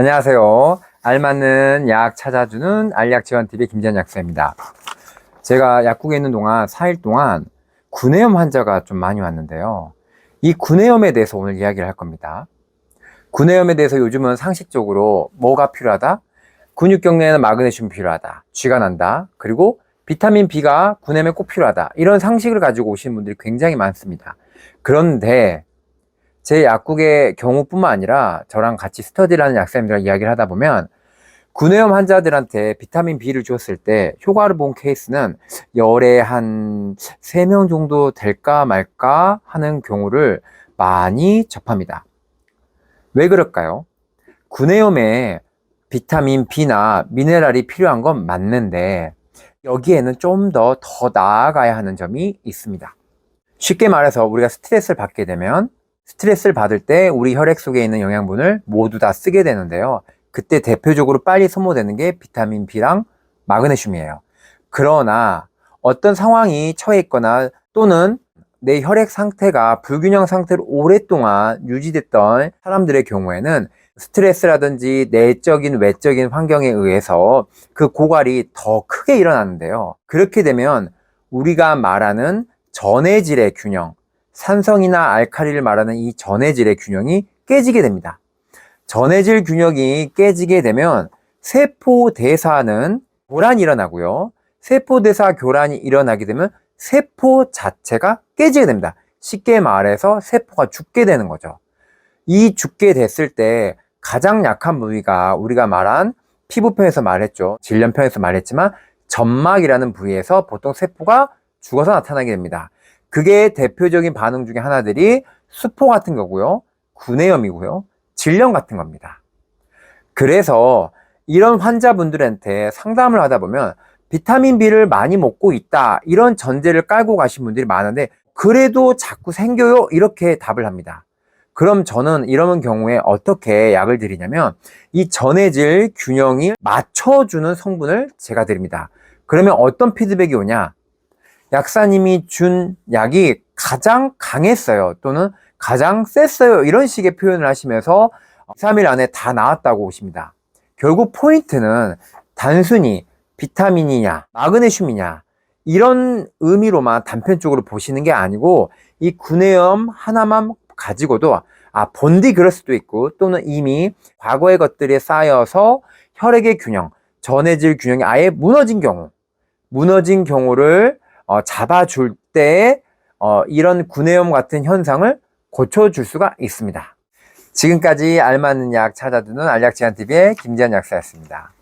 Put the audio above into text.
안녕하세요. 알맞는 약 찾아주는 알약 지원TV의 김지현 약사입니다. 제가 약국에 있는 동안 4일 동안 구내염 환자가 좀 많이 왔는데요. 이 구내염에 대해서 오늘 이야기를 할 겁니다. 구내염에 대해서 요즘은 상식적으로 뭐가 필요하다? 근육 경련에는 마그네슘 필요하다. 쥐가 난다. 그리고 비타민 B가 구내염에 꼭 필요하다. 이런 상식을 가지고 오시는 분들이 굉장히 많습니다. 그런데 제 약국의 경우뿐만 아니라 저랑 같이 스터디를 하는 약사님들과 이야기를 하다 보면 구내염 환자들한테 비타민 B를 줬을 때 효과를 본 케이스는 열에 한 3명 정도 될까 말까 하는 경우를 많이 접합니다. 왜 그럴까요? 구내염에 비타민 B나 미네랄이 필요한 건 맞는데 여기에는 좀 더더 나아가야 하는 점이 있습니다. 쉽게 말해서 우리가 스트레스를 받게 되면 스트레스를 받을 때 우리 혈액 속에 있는 영양분을 모두 다 쓰게 되는데요. 그때 대표적으로 빨리 소모되는 게 비타민 B랑 마그네슘이에요. 그러나 어떤 상황이 처해 있거나 또는 내 혈액 상태가 불균형 상태로 오랫동안 유지됐던 사람들의 경우에는 스트레스라든지 내적인 외적인 환경에 의해서 그 고갈이 더 크게 일어나는데요. 그렇게 되면 우리가 말하는 전해질의 균형, 산성이나 알칼리를 말하는 이 전해질의 균형이 깨지게 됩니다. 전해질 균형이 깨지게 되면 세포 대사는 교란이 일어나고요. 세포 대사 교란이 일어나게 되면 세포 자체가 깨지게 됩니다. 쉽게 말해서 세포가 죽게 되는 거죠. 이 죽게 됐을 때 가장 약한 부위가 우리가 말한 피부편에서 말했죠. 질염편에서 말했지만 점막이라는 부위에서 보통 세포가 죽어서 나타나게 됩니다. 그게 대표적인 반응 중에 하나들이 수포 같은 거고요. 구내염이고요. 질염 같은 겁니다. 그래서 이런 환자분들한테 상담을 하다 보면 비타민 B를 많이 먹고 있다. 이런 전제를 깔고 가신 분들이 많은데 그래도 자꾸 생겨요. 이렇게 답을 합니다. 그럼 저는 이런 경우에 어떻게 약을 드리냐면 이 전해질 균형이 맞춰주는 성분을 제가 드립니다. 그러면 어떤 피드백이 오냐? 약사님이 준 약이 가장 강했어요. 또는 가장 셌어요. 이런 식의 표현을 하시면서 3일 안에 다 나왔다고 오십니다. 결국 포인트는 단순히 비타민이냐, 마그네슘이냐, 이런 의미로만 단편적으로 보시는 게 아니고 이 구내염 하나만 가지고도 아, 본디 그럴 수도 있고 또는 이미 과거의 것들이 쌓여서 혈액의 균형, 전해질 균형이 아예 무너진 경우, 무너진 경우를 어, 잡아줄 때 어, 이런 구내염 같은 현상을 고쳐줄 수가 있습니다. 지금까지 알맞는 약 찾아두는 알약지한TV의 김지한 약사였습니다.